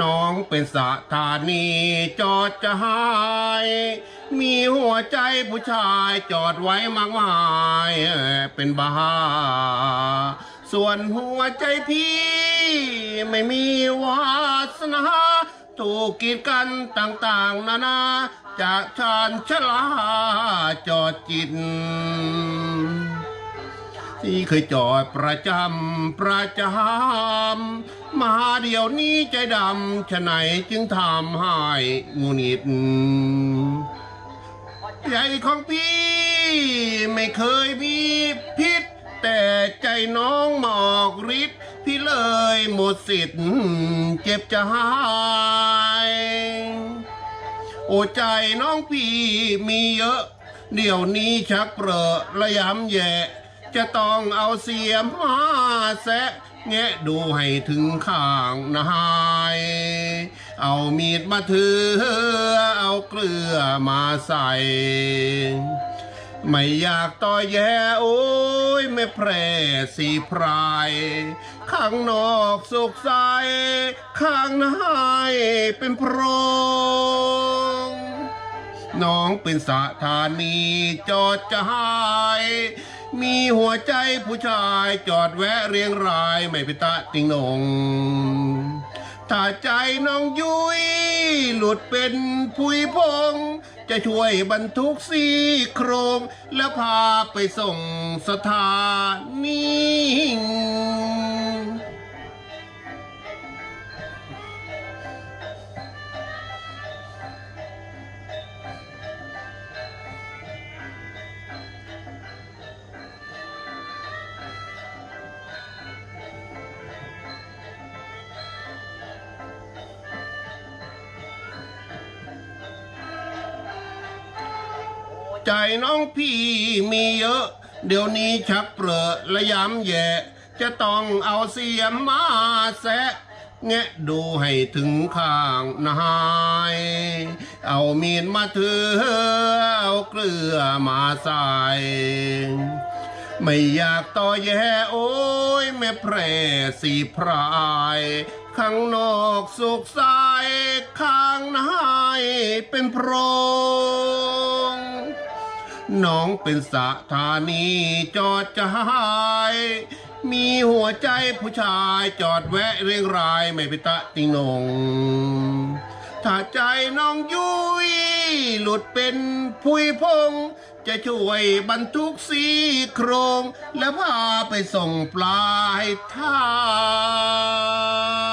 น้องเป็นสถานีจอดจะหาย มีหัวใจผู้ชายจอดไว้มากมายเป็นบ้า ส่วนหัวใจพี่ไม่มีวาสนาถูกกีดกันต่างๆ นานาจากชาญชลาจอดจิต ที่เคยจอดประจำประจำมาเดี๋ยวนี้ใจดำฉะไหนจึงทำให้งุนิดใจของพี่ไม่เคยมีพิษ แต่ใจน้องหมอกฤทธิ์พี่เลยหมดสิทธิ์เจ็บจะหายโอ้ใจน้องพี่มีเยอะ เดี๋ยวนี้ชักเปรอะระยำแย่ จะต้องเอาเสียมมาแซะแงะดูให้ถึงข้างนายเอามีดมาถือ เอาเกลือมาใส่ ไม่อยากต่อแย่โอ้ยไม่แพร่สีพราย ข้างนอกสุขใส ข้างในเป็นโพรงน้องเป็นสถานีจอดจะหาย มีหัวใจผู้ชายจอดแวะเรียงรายไม่พิตะติงนงถ้าใจน้องยุ้ยหลุดเป็นผุยพง จะช่วยบรรทุกซี่โครง และพาไปส่งสถานี ใจน้องพี่มีเยอะ เดี๋ยวนี้ชักเปรอะและย้ำแย่ จะต้องเอาเสียมมาแซะแงะดูให้ถึงข้างนาย เอามีดมาถือเอาเกลือมาใส่ไม่อยากต่อแย่โอ้ยแม่แพร่สีพรายข้างนอกสุขใสข้างในเป็นโพร น้องเป็นสถานีจอดจะหายมีหัวใจผู้ชายจอดแวะเรียงรายไม่ไปตะติงนง ถ้าใจน้องยุ้ยหลุดเป็นผุยพง จะช่วยบรรทุกซี่โครง และพาไปส่งปลายทาง